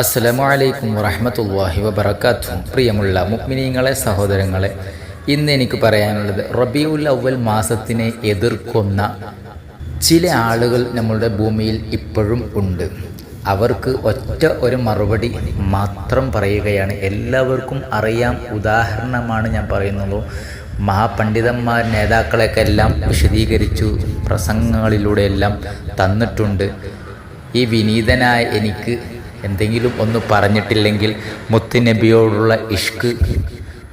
അസ്സലാമു അലൈക്കും വറഹമത്തല്ലാഹി വബർക്കാത്തു പ്രിയമുള്ള മുക്മിനീങ്ങളെ സഹോദരങ്ങളെ ഇന്ന് എനിക്ക് പറയാനുള്ളത് റബിയുൽ അവൽ മാസത്തിനെ എതിർക്കുന്ന ചില ആളുകൾ നമ്മളുടെ ഭൂമിയിൽ ഇപ്പോഴും ഉണ്ട്. അവർക്ക് ഒറ്റ ഒരു മറുപടി മാത്രം പറയുകയാണ്. എല്ലാവർക്കും അറിയാം. ഉദാഹരണമാണ് ഞാൻ പറയുന്നത്. മഹാപണ്ഡിതന്മാർ നേതാക്കളെയൊക്കെ എല്ലാം വിശദീകരിച്ചു പ്രസംഗങ്ങളിലൂടെ എല്ലാം തന്നിട്ടുണ്ട്. ഈ വിനീതനായ എനിക്ക് എന്തെങ്കിലും ഒന്ന് പറഞ്ഞിട്ടില്ലെങ്കിൽ മുത്തുനബിയോടുള്ള ഇഷ്ക്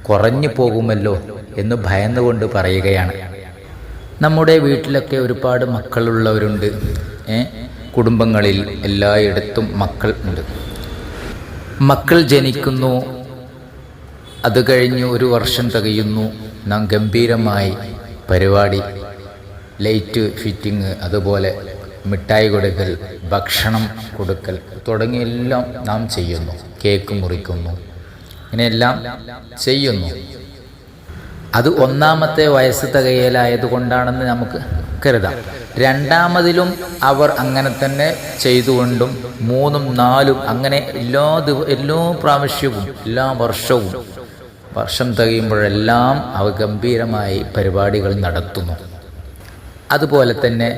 കുറഞ്ഞു പോകുമല്ലോ എന്ന് ഭയന്നുകൊണ്ട് പറയുകയാണ്. നമ്മുടെ വീട്ടിലൊക്കെ ഒരുപാട് മക്കളുള്ളവരുണ്ട്. കുടുംബങ്ങളിൽ എല്ലായിടത്തും മക്കൾ ഉണ്ട്. മക്കൾ ജനിക്കുന്നു. അത് കഴിഞ്ഞ് ഒരു വർഷം തികയുന്നു. നാം ഗംഭീരമായി പരിപാടി ലൈറ്റ് ഫിറ്റിംഗ് അതുപോലെ മിഠായി കൊടുക്കൽ ഭക്ഷണം കൊടുക്കൽ തുടങ്ങിയെല്ലാം നാം ചെയ്യുന്നു. കേക്ക് മുറിക്കുന്നു. ഇങ്ങനെയെല്ലാം ചെയ്യുന്നു. അത് ഒന്നാമത്തെ വയസ്സ് തികയലായത് കൊണ്ടാണെന്ന് നമുക്ക് കരുതാം. രണ്ടാമതിലും അവർ അങ്ങനെ തന്നെ ചെയ്തുകൊണ്ടും മൂന്നും നാലും അങ്ങനെ എല്ലാ ദിവ എല്ലാ പ്രാവശ്യവും എല്ലാ വർഷവും വർഷം തികയുമ്പോഴെല്ലാം അവ ഗംഭീരമായി പരിപാടികൾ നടത്തുന്നു. അതുപോലെ തന്നെ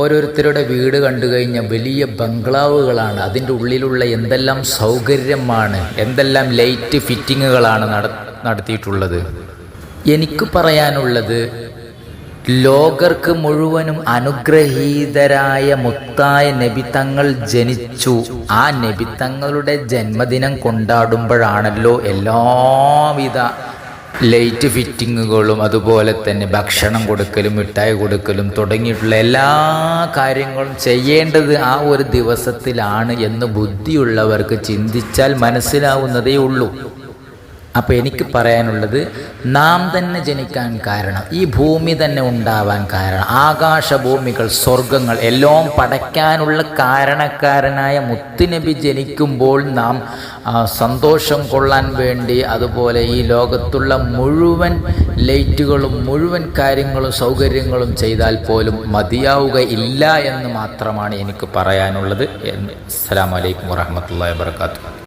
ഓരോരുത്തരുടെ വീട് കണ്ടു കഴിഞ്ഞ വലിയ ബംഗ്ലാവുകളാണ്. അതിന്റെ ഉള്ളിലുള്ള എന്തെല്ലാം സൗകര്യമാണ് എന്തെല്ലാം ലൈറ്റ് ഫിറ്റിങ്ങുകളാണ് നടത്തിയിട്ടുള്ളത്. എനിക്ക് പറയാനുള്ളത് ലോകർക്ക് മുഴുവനും അനുഗ്രഹീതരായ മുത്തായ നബിത്തങ്ങൾ ജനിച്ചു. ആ നബിത്തങ്ങളുടെ ജന്മദിനം കൊണ്ടാടുമ്പോഴാണല്ലോ എല്ലാവിധ ലൈറ്റ് ഫിറ്റിങ്ങുകളും അതുപോലെ തന്നെ ഭക്ഷണം കൊടുക്കലും മിഠായി കൊടുക്കലും തുടങ്ങിയിട്ടുള്ള എല്ലാ കാര്യങ്ങളും ചെയ്യേണ്ടത് ആ ഒരു ദിവസത്തിലാണ് എന്ന് ബുദ്ധിയുള്ളവർക്ക് ചിന്തിച്ചാൽ മനസ്സിലാവുന്നതേ ഉള്ളൂ. അപ്പോൾ എനിക്ക് പറയാനുള്ളത് നാം തന്നെ ജനിക്കാൻ കാരണം ഈ ഭൂമി തന്നെ ഉണ്ടാവാൻ കാരണം ആകാശഭൂമികൾ സ്വർഗങ്ങൾ എല്ലാം പടയ്ക്കാനുള്ള കാരണക്കാരനായ മുത്തുനബി ജനിക്കുമ്പോൾ നാം സന്തോഷം കൊള്ളാൻ വേണ്ടി അതുപോലെ ഈ ലോകത്തുള്ള മുഴുവൻ ലൈറ്റുകളും മുഴുവൻ കാര്യങ്ങളും സൗകര്യങ്ങളും ചെയ്താൽ പോലും മതിയാവുക ഇല്ല എന്ന് മാത്രമാണ് എനിക്ക് പറയാനുള്ളത്. അസ്സാം വലൈക്കും വാഹമത്തല്ലാ വാത്തു